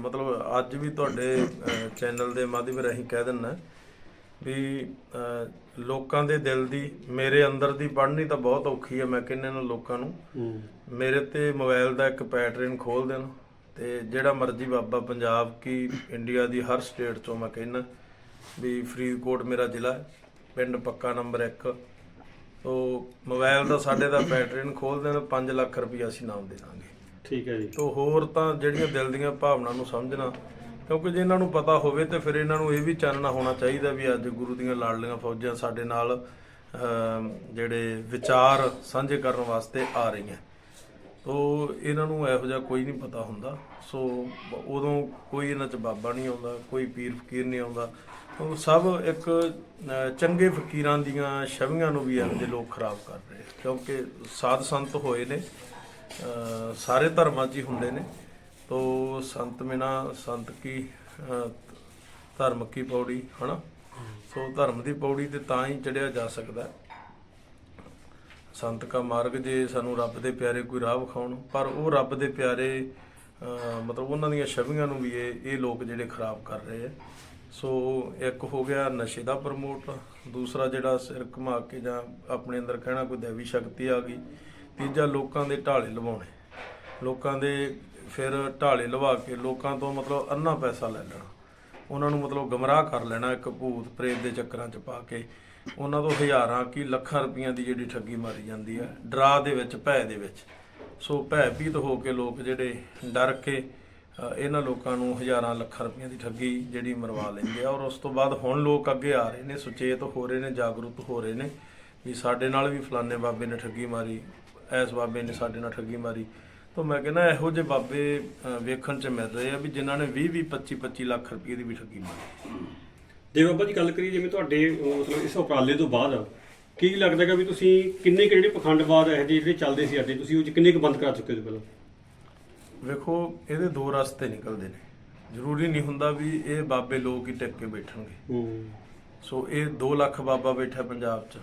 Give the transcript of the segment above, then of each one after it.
ਮਤਲਬ ਅੱਜ ਵੀ ਤੁਹਾਡੇ ਚੈਨਲ ਦੇ ਮਾਧਿਅਮ ਰਾਹੀਂ ਕਹਿ ਦਿੰਨਾ ਵੀ ਲੋਕਾਂ ਦੇ ਦਿਲ ਦੀ ਮੇਰੇ ਅੰਦਰ ਦੀ ਪੜ੍ਹਨੀ ਤਾਂ ਬਹੁਤ ਔਖੀ ਹੈ ਮੈਂ ਕਹਿੰਦਾ ਨਾ ਲੋਕਾਂ ਨੂੰ। ਮੇਰੇ ਤੇ ਮੋਬਾਈਲ ਦਾ ਇੱਕ ਪੈਟਰਨ ਖੋਲ ਦੇਣ ਤੇ ਜਿਹੜਾ ਮਰਜ਼ੀ ਬਾਬਾ ਪੰਜਾਬ ਕੀ ਇੰਡੀਆ ਦੀ ਹਰ ਸਟੇਟ ਚੋਂ ਮੈਂ ਕਹਿੰਦਾ ਵੀ ਫਰੀਦਕੋਟ ਮੇਰਾ ਜ਼ਿਲ੍ਹਾ ਹੈ ਪਿੰਡ ਪੱਕਾ ਨੰਬਰ 1 ਤੋ ਮੋਬਾਈਲ ਦਾ ਸਾਡੇ ਦਾ ਪੈਟਰਨ ਖੋਲ ਦੇਣ 5 ਲੱਖ ਰੁਪਏ ਅਸੀਂ ਨਾਮ ਦੇ ਦਾਂਗੇ। ਠੀਕ ਹੈ ਜੀ। ਤੋ ਹੋਰ ਤਾਂ ਜਿਹੜੀਆਂ ਦਿਲ ਦੀਆਂ ਭਾਵਨਾ ਨੂੰ ਸਮਝਣਾ, ਕਿਉਂਕਿ ਜੇ ਇਹਨਾਂ ਨੂੰ ਪਤਾ ਹੋਵੇ ਤੇ ਫਿਰ ਇਹਨਾਂ ਨੂੰ ਇਹ ਵੀ ਚਾਨਣਾ ਹੋਣਾ ਚਾਹੀਦਾ ਵੀ ਅੱਜ ਗੁਰੂ ਦੀਆਂ ਲਾਡਲੀਆਂ ਫੌਜਾਂ ਸਾਡੇ ਨਾਲ ਜਿਹੜੇ ਵਿਚਾਰ ਸਾਂਝੇ ਕਰਨ ਵਾਸਤੇ ਆ ਰਹੀਆਂ। ਤੋ ਇਹਨਾਂ ਨੂੰ ਇਹੋ ਜਿਹਾ ਕੋਈ ਨਹੀਂ ਪਤਾ ਹੁੰਦਾ। ਸੋ ਉਦੋਂ ਕੋਈ ਇਹਨਾਂ ਚ ਬਾਬਾ ਨਹੀਂ ਆਉਂਦਾ, ਕੋਈ ਪੀਰ ਫਕੀਰ ਨਹੀਂ ਆਉਂਦਾ। ਉਹ ਸਭ ਇੱਕ ਚੰਗੇ ਫਕੀਰਾਂ ਦੀਆਂ ਛਵੀਆਂ ਨੂੰ ਵੀ ਇਹੋ ਜਿਹੇ ਲੋਕ ਖਰਾਬ ਕਰ ਰਹੇ। ਕਿਉਂਕਿ ਸਾਧ ਸੰਤ ਹੋਏ ਨੇ ਸਾਰੇ ਧਰਮਾਂ 'ਚ ਹੀ ਹੁੰਦੇ ਨੇ। ਤੋ ਸੰਤ ਮਿਨਾ, ਸੰਤ ਕੀ ਧਰਮ ਕੀ ਪੌੜੀ, ਹਨਾ? ਸੋ ਧਰਮ ਦੀ ਪੌੜੀ ਤੇ ਤਾਂ ਹੀ ਚੜਿਆ ਜਾ ਸਕਦਾ। ਹੈ ਸੰਤ ਕਾ ਮਾਰਗ ਜੇ ਸਾਨੂੰ ਰੱਬ ਦੇ ਪਿਆਰੇ ਕੋਈ ਰਾਹ ਵਿਖਾਉਣ, ਪਰ ਉਹ ਰੱਬ ਦੇ ਪਿਆਰੇ ਮਤਲਬ ਉਹਨਾਂ ਦੀਆਂ ਛਵੀਆਂ ਨੂੰ ਵੀ ਇਹ ਇਹ ਲੋਕ ਜਿਹੜੇ ਖਰਾਬ ਕਰ ਰਹੇ ਆ। ਸੋ ਇੱਕ ਹੋ ਗਿਆ ਨਸ਼ੇ ਦਾ ਪ੍ਰਮੋਟ, ਦੂਸਰਾ ਜਿਹੜਾ ਸਿਰ ਘੁਮਾ ਕੇ ਜਾਂ ਆਪਣੇ ਅੰਦਰ ਕਹਿਣਾ ਕੋਈ ਦੇਵੀ ਸ਼ਕਤੀ ਆ ਗਈ ਤੀਜਾ ਲੋਕਾਂ ਦੇ ਢਾਲੇ ਲਵਾਉਣੇ। ਲੋਕਾਂ ਦੇ ਫਿਰ ਢਾਲੇ ਲਵਾ ਕੇ ਲੋਕਾਂ ਤੋਂ ਮਤਲਬ ਅੰਨਾ ਪੈਸਾ ਲੈ ਲੈਣਾ। ਉਹਨਾਂ ਨੂੰ ਮਤਲਬ ਗਮਰਾਹ ਕਰ ਲੈਣਾ ਇੱਕ ਭੂਤ ਪ੍ਰੇਤ ਦੇ ਚੱਕਰਾਂ 'ਚ ਪਾ ਕੇ। ਉਹਨਾਂ ਤੋਂ ਹਜ਼ਾਰਾਂ ਕੀ ਲੱਖਾਂ ਰੁਪਈਆਂ ਦੀ ਜਿਹੜੀ ਠੱਗੀ ਮਾਰੀ ਜਾਂਦੀ ਹੈ ਡਰਾ ਦੇ ਵਿੱਚ, ਭੈ ਦੇ ਵਿੱਚ। ਸੋ ਭੈਭੀਤ ਹੋ ਕੇ ਲੋਕ ਜਿਹੜੇ ਡਰ ਕੇ ਇਹਨਾਂ ਲੋਕਾਂ ਨੂੰ ਹਜ਼ਾਰਾਂ ਲੱਖਾਂ ਰੁਪਈਆਂ ਦੀ ਠੱਗੀ ਜਿਹੜੀ ਮਰਵਾ ਲੈਂਦੇ ਆ। ਔਰ ਉਸ ਤੋਂ ਬਾਅਦ ਹੁਣ ਲੋਕ ਅੱਗੇ ਆ ਰਹੇ ਨੇ, ਸੁਚੇਤ ਹੋ ਰਹੇ ਨੇ, ਜਾਗਰੂਕ ਹੋ ਰਹੇ ਨੇ ਵੀ ਸਾਡੇ ਨਾਲ ਵੀ ਫਲਾਣੇ ਬਾਬੇ ਨੇ ਠੱਗੀ ਮਾਰੀ। ਐਸ ਬਾਬੇ ਨੇ ਸਾਡੇ ਨਾਲ ਠੱਗੀ ਮਾਰੀ। ਤਾਂ ਮੈਂ ਕਹਿੰਦਾ ਇਹੋ ਜਿਹੇ ਬਾਬੇ ਅ, ਵੇਖਣ ਚ ਮਿਲ ਰਹੇ ਆ ਵੀ ਜਿਨ੍ਹਾਂ ਨੇ 20 20 25 25 ਲੱਖ ਰੁਪਏ ਦੀ ਵੀ ਠੱਗੀ ਮਾਰੀ। ਜੇ ਬਾਬਾ ਜੀ ਗੱਲ ਕਰੀਏ ਜਿਵੇਂ ਤੁਹਾਡੇ ਅਹ, ਮਤਲਬ ਇਸ ਉਪਰਾਲੇ ਤੋਂ ਬਾਅਦ ਕੀ ਲੱਗਦਾ ਹੈਗਾ ਵੀ ਤੁਸੀਂ ਕਿੰਨੇ ਕੁ ਜਿਹੜੇ ਪਖੰਡਵਾਦ ਇਹੋ ਜਿਹੇ ਜਿਹੜੇ ਚੱਲਦੇ ਸੀ ਅੱਡੇ ਤੁਸੀਂ ਉਹ 'ਚ ਕਿੰਨੇ ਕੁ ਬੰਦ ਕਰਾ ਚੁੱਕੇ ਹੋ ਪਹਿਲਾਂ? ਵੇਖੋ ਇਹਦੇ ਦੋ ਰਸਤੇ ਨਿਕਲਦੇ ਨੇ। ਜ਼ਰੂਰੀ ਨਹੀਂ ਹੁੰਦਾ ਵੀ ਇਹ ਬਾਬੇ ਲੋਕ ਹੀ ਟਿਕ ਕੇ ਬੈਠਣਗੇ। ਹੂੰ। ਸੋ ਇਹ 2 ਲੱਖ ਬਾਬਾ ਬੈਠਾ ਪੰਜਾਬ 'ਚ।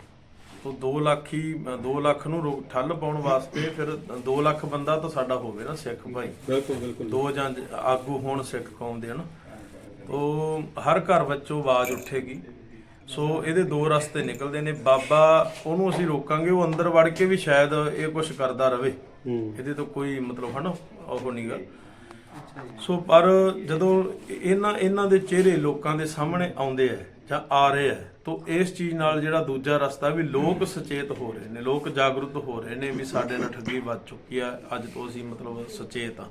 ਉਹ 2 ਲੱਖ ਹੀ 2 ਲੱਖ ਨੂੰ ਰੋ- ਠੱਲ ਪਾਉਣ ਵਾਸਤੇ ਫਿਰ 2 ਲੱਖ ਬੰਦਾ ਤਾਂ ਸਾਡਾ ਹੋਵੇ ਨਾ ਸਿੱਖ ਭਾਈ। ਬਿਲਕੁਲ ਬਿਲਕੁਲ। ਦੋ ਜਾਂ ਆਗੂ ਹੋਣ ਸਿੱਖ ਕੌਮ ਦੇ ਹਨ। ਤੋ ਹਰ ਘਰ ਵਿੱਚੋਂ ਆਵਾਜ਼ ਉੱਠੇਗੀ। ਸੋ ਇਹਦੇ ਦੋ ਰਸਤੇ ਨਿਕਲਦੇ ਨੇ। ਬਾਬਾ ਉਹਨੂੰ ਅਸੀਂ ਰੋਕਾਂਗੇ ਉਹ ਅੰਦਰ ਵੜ ਕੇ ਵੀ ਸ਼ਾਇਦ ਇਹ ਕੁਝ ਕਰਦਾ ਰਵੇ। ਹੂੰ। ਇਹਦੇ ਤੋਂ ਕੋਈ ਮਤਲਬ ਹਨਾ ਉਹ ਨਹੀਂਗਾ। ਸੋ ਪਰ ਜਦੋਂ ਇਹਨਾਂ ਇਹਨਾਂ ਦੇ ਚਿਹਰੇ ਲੋਕਾਂ ਦੇ ਸਾਹਮਣੇ ਆਉਂਦੇ ਆ ਜਾਂ ਆ ਰਹੇ ਹੈ, ਤਾਂ ਇਸ ਚੀਜ਼ ਨਾਲ ਜਿਹੜਾ ਦੂਜਾ ਰਸਤਾ ਵੀ ਲੋਕ ਸੁਚੇਤ ਹੋ ਰਹੇ ਨੇ, ਲੋਕ ਜਾਗਰੂਕ ਹੋ ਰਹੇ ਨੇ ਵੀ ਸਾਡੇ ਨਾਲ ਠੱਗੀ ਵੱਧ ਚੁੱਕੀ ਆ ਅੱਜ ਤੋਂ ਅਸੀਂ ਮਤਲਬ ਸੁਚੇਤ ਆ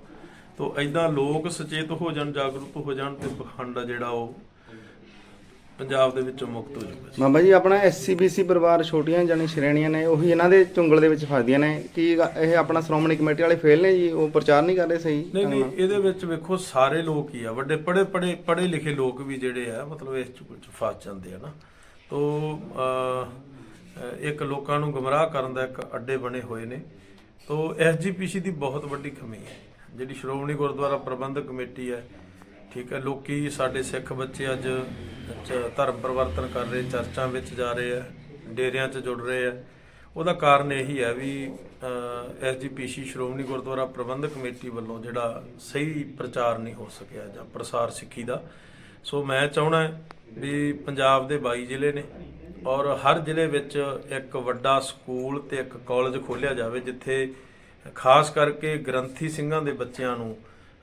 ਤਾਂ ਐਦਾਂ ਲੋਕ ਸੁਚੇਤ ਹੋ ਜਾਣ, ਜਾਗਰੂਕ ਹੋ ਜਾਣ ਤੇ ਪਖੰਡ ਜਿਹੜਾ ਉਹ ਪੰਜਾਬ ਦੇ ਵਿੱਚੋਂ ਮੁਕਤ ਹੋ ਜਾਊਗਾ ਬਾਬਾ ਜੀ ਆਪਣਾ ਐਸਸੀਬੀਸੀ ਪਰਿਵਾਰ ਛੋਟੀਆਂ ਜਾਨੀ ਸ਼੍ਰੇਣੀਆਂ ਨੇ ਉਹੀ ਇਹਨਾਂ ਦੇ ਚੁੰਗਲ ਦੇ ਵਿੱਚ ਫਸਦੀਆਂ ਨੇ। ਕੀ ਇਹ ਆਪਣਾ ਸ਼੍ਰੋਮਣੀ ਕਮੇਟੀ ਵਾਲੇ ਫੇਲ ਨੇ ਜੀ? ਉਹ ਪ੍ਰਚਾਰ ਨਹੀਂ ਕਰ ਰਹੇ ਸਹੀ ਨਹੀਂ ਨਹੀਂ ਇਹਦੇ ਵਿੱਚ ਵੇਖੋ ਸਾਰੇ ਲੋਕ ਹੀ ਆ। ਵੱਡੇ ਪੜੇ ਪੜੇ ਪੜੇ ਲਿਖੇ ਲੋਕ ਵੀ ਜਿਹੜੇ ਆ ਮਤਲਬ ਇਸ ਚ ਫਸ ਜਾਂਦੇ ਆ ਨਾ। ਤੋ ਅਹ, ਇੱਕ ਲੋਕਾਂ ਨੂੰ ਗਮਰਾਹ ਕਰਨ ਦਾ ਇੱਕ ਅੱਡੇ ਬਣੇ ਹੋਏ ਨੇ। ਤੋ ਐਸਜੀਪੀਸੀ ਦੀ ਬਹੁਤ ਵੱਡੀ ਕਮੀ ਹੈ। ਜਿਹੜੀ ਸ਼੍ਰੋਮਣੀ ਗੁਰਦੁਆਰਾ ਪ੍ਰਬੰਧਕ ਕਮੇਟੀ ਹੈ ਠੀਕ ਹੈ, ਲੋਕੀ ਸਾਡੇ ਸਿੱਖ ਬੱਚੇ ਅੱਜ ਚ- ਧਰਮ ਪਰਿਵਰਤਨ ਕਰ ਰਹੇ, ਚਰਚਾਂ ਵਿੱਚ ਜਾ ਰਹੇ ਆ ਡੇਰਿਆਂ 'ਚ ਜੁੜ ਰਹੇ ਆ ਉਹਦਾ ਕਾਰਨ ਇਹੀ ਹੈ ਵੀ ਐਸਜੀਪੀਸੀ ਸ਼੍ਰੋਮਣੀ ਗੁਰਦੁਆਰਾ ਪ੍ਰਬੰਧਕ ਕਮੇਟੀ ਵੱਲੋਂ ਜਿਹੜਾ ਸਹੀ ਪ੍ਰਚਾਰ ਨਹੀਂ ਹੋ ਸਕਿਆ ਜਾਂ ਪ੍ਰਸਾਰ ਸਿੱਖੀ ਦਾ। ਸੋ ਮੈਂ ਚਾਹਣਾ ਵੀ ਪੰਜਾਬ ਦੇ 22 ਜ਼ਿਲ੍ਹੇ ਨੇ ਔਰ ਹਰ ਜ਼ਿਲ੍ਹੇ ਵਿੱਚ ਇੱਕ ਵੱਡਾ ਸਕੂਲ ਤੇ ਇੱਕ ਕਾਲਜ ਖੋਲ੍ਹਿਆ ਜਾਵੇ, ਜਿੱਥੇ ਖਾਸ ਕਰਕੇ ਗ੍ਰੰਥੀ ਸਿੰਘਾਂ ਦੇ ਬੱਚਿਆਂ ਨੂੰ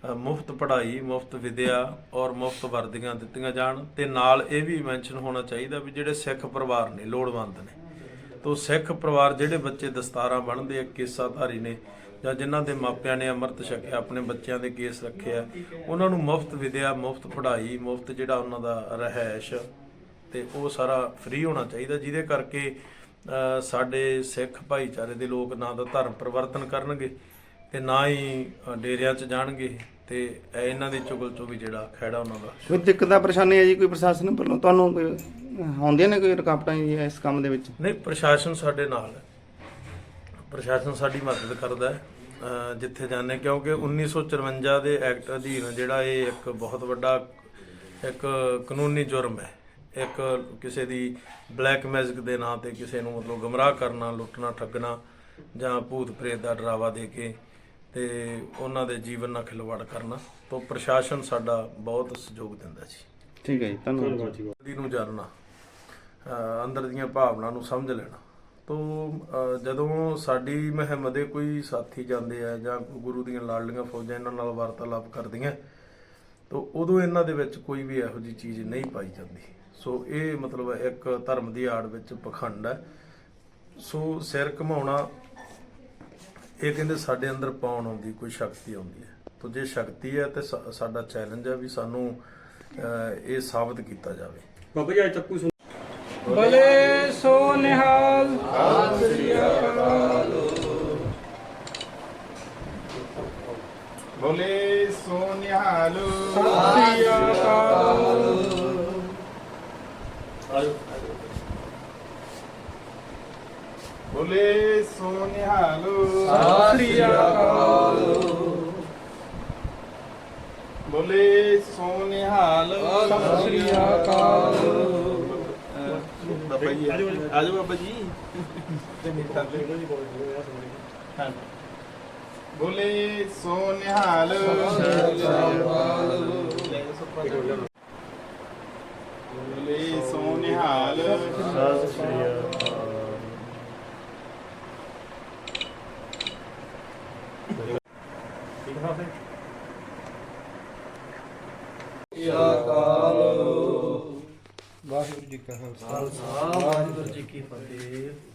ਮੁਫਤ ਪੜ੍ਹਾਈ, ਮੁਫਤ ਵਿਦਿਆ ਔਰ ਮੁਫਤ ਵਰਦੀਆਂ ਦਿੱਤੀਆਂ ਜਾਣ ਤੇ ਨਾਲ ਇਹ ਵੀ ਮੈਂਸ਼ਨ ਹੋਣਾ ਚਾਹੀਦਾ ਵੀ ਜਿਹੜੇ ਸਿੱਖ ਪਰਿਵਾਰ ਨੇ, ਲੋੜਵੰਦ ਨੇ। ਤੋਂ ਸਿੱਖ ਪਰਿਵਾਰ ਜਿਹੜੇ ਬੱਚੇ ਦਸਤਾਰਾਂ ਬਣਦੇ ਆ, ਕੇਸਾਧਾਰੀ ਨੇ ਜਾਂ ਜਿਨ੍ਹਾਂ ਦੇ ਮਾਪਿਆਂ ਨੇ ਅੰਮ੍ਰਿਤ ਛਕਿਆ, ਆਪਣੇ ਬੱਚਿਆਂ ਦੇ ਕੇਸ ਰੱਖੇ ਆ, ਉਹਨਾਂ ਨੂੰ ਮੁਫਤ ਵਿਦਿਆ, ਮੁਫਤ ਪੜ੍ਹਾਈ, ਮੁਫਤ ਜਿਹੜਾ ਉਹਨਾਂ ਦਾ ਰਹਿائش ਤੇ ਉਹ ਸਾਰਾ ਫ੍ਰੀ ਹੋਣਾ ਚਾਹੀਦਾ, ਜਿਹਦੇ ਕਰਕੇ ਸਾਡੇ ਸਿੱਖ ਭਾਈਚਾਰੇ ਦੇ ਲੋਕ ਨਾ ਦਾ ਧਰਮ ਪਰਿਵਰਤਨ ਕਰਨਗੇ ਤੇ ਨਾ ਹੀ ਡੇਰਿਆਂ 'ਚ ਜਾਣਗੇ ਤੇ ਇਹ ਇਹਨਾਂ ਦੀ ਚੁਗਲ ਚੋਂ ਵੀ ਜਿਹੜਾ ਖਹਿੜਾ ਉਹਨਾਂ ਦਾ। ਕੋਈ ਦਿੱਕਤਾਂ ਪਰੇਸ਼ਾਨੀ ਹੈ ਜੀ ਕੋਈ ਪ੍ਰਸ਼ਾਸਨ ਵੱਲੋਂ ਤੁਹਾਨੂੰ ਕੋਈ ਆਉਂਦੀਆਂ ਨੇ ਕੋਈ ਰੁਕਾਵਟਾਂ ਜੀ ਇਸ ਕੰਮ ਦੇ ਵਿੱਚ? ਨਹੀਂ ਪ੍ਰਸ਼ਾਸਨ ਸਾਡੇ ਨਾਲ ਹੈ। ਪ੍ਰਸ਼ਾਸਨ ਸਾਡੀ ਮਦਦ ਕਰਦਾ ਹੈ ਅਹ ਜਿੱਥੇ ਜਾਂਦੇ ਕਿਉਂਕਿ 1954 ਦੇ ਐਕਟ ਅਧੀਨ ਜਿਹੜਾ ਇਹ ਇੱਕ ਬਹੁਤ ਵੱਡਾ ਇੱਕ ਕਾਨੂੰਨੀ ਜੁਰਮ ਹੈ। ਇੱਕ ਕਿਸੇ ਦੀ ਬਲੈਕ ਮੈਜਿਕ ਦੇ ਨਾਂ ਤੇ ਕਿਸੇ ਨੂੰ ਮਤਲਬ ਗਮਰਾਹ ਕਰਨਾ ਲੁੱਟਣਾ ਠੱਗਣਾ ਜਾਂ ਭੂਤ ਪ੍ਰੇਤ ਦਾ ਡਰਾਵਾ ਦੇ ਕੇ ਤੇ ਉਹਨਾਂ ਦੇ ਜੀਵਨ ਨਾਲ ਖਿਲਵਾੜ ਕਰਨਾ ਤੋਂ ਪ੍ਰਸ਼ਾਸਨ ਸਾਡਾ ਬਹੁਤ ਸਹਿਯੋਗ ਦਿੰਦਾ ਜੀ। ਠੀਕ ਹੈ ਜੀ ਧੰਨਵਾਦ ਜੀ। ਦੀ ਨੂੰ ਜਾਣਨਾ ਅੰਦਰ ਦੀਆਂ ਭਾਵਨਾ ਨੂੰ ਸਮਝ ਲੈਣਾ। ਤੋਂ ਜਦੋਂ ਸਾਡੀ ਮੁਹਿੰਮ ਦੇ ਕੋਈ ਸਾਥੀ ਜਾਂਦੇ ਆ ਜਾਂ ਗੁਰੂ ਦੀਆਂ ਲਾਡਲੀਆਂ ਫੌਜਾਂ ਇਹਨਾਂ ਨਾਲ ਵਾਰਤਾਲਾਪ ਕਰਦੀਆਂ ਤੋਂ ਉਦੋਂ ਇਹਨਾਂ ਦੇ ਵਿੱਚ ਕੋਈ ਵੀ ਇਹੋ ਜੀ ਚੀਜ਼ ਨਹੀਂ ਪਾਈ ਜਾਂਦੀ। ਸੋ ਇਹ ਮਤਲਬ ਇੱਕ ਧਰਮ ਦੀ ਆੜ ਵਿੱਚ ਪਖੰਡ ਹੈ। ਸੋ ਸਿਰ ਘਮਾਉਣਾ ਇਹ ਕਹਿੰਦੇ ਸਾਡੇ ਅੰਦਰ ਪਾਉਣ ਆਉਂਦੀ ਕੋਈ ਸ਼ਕਤੀ ਆਉਂਦੀ ਹੈ। ਤੋ ਜੇ ਸ਼ਕਤੀ ਹੈ ਤੇ ਸਾਡਾ ਚੈਲੰਜ ਹੈ ਵੀ ਸਾਨੂੰ ਇਹ ਸਾਬਤ ਕੀਤਾ ਜਾਵੇ। ਬਾਬਾ ਜੀ ਅੱਜ ਤੱਕ ਕੋਈ ਸੁਣ- ਭਲੇ ਸੋ ਨਿਹਾਲ। ਬੋਲੇ ਸੋ ਨਿਹਾਲ। ਸ੍ਰੀ ਅਕਾਲ। ਬੋਲੇ ਸੋ ਨਿਹਾਲ ਸ੍ਰੀ ਅਕਾਲ। ਬੋਲੇ ਸੋ ਨਿਹਾਲ ਸ੍ਰੀ ਅਕਾਲ। ਬਾਬਾ ਜੀ ਆਜੋ ਬਾਬਾ ਜੀ। ਬੋਲੇ ਸੋ ਨਿਹਾਲ ਬੋਲੇ ਸੋ ਨਿਹਾਲ ਵਾਹਿਗੁਰੂ ਜੀ ਕਾ ਖਾਲਸਾ। ਵਾਹਿਗੁਰੂ ਜੀ ਕੀ ਫਤਿਹ।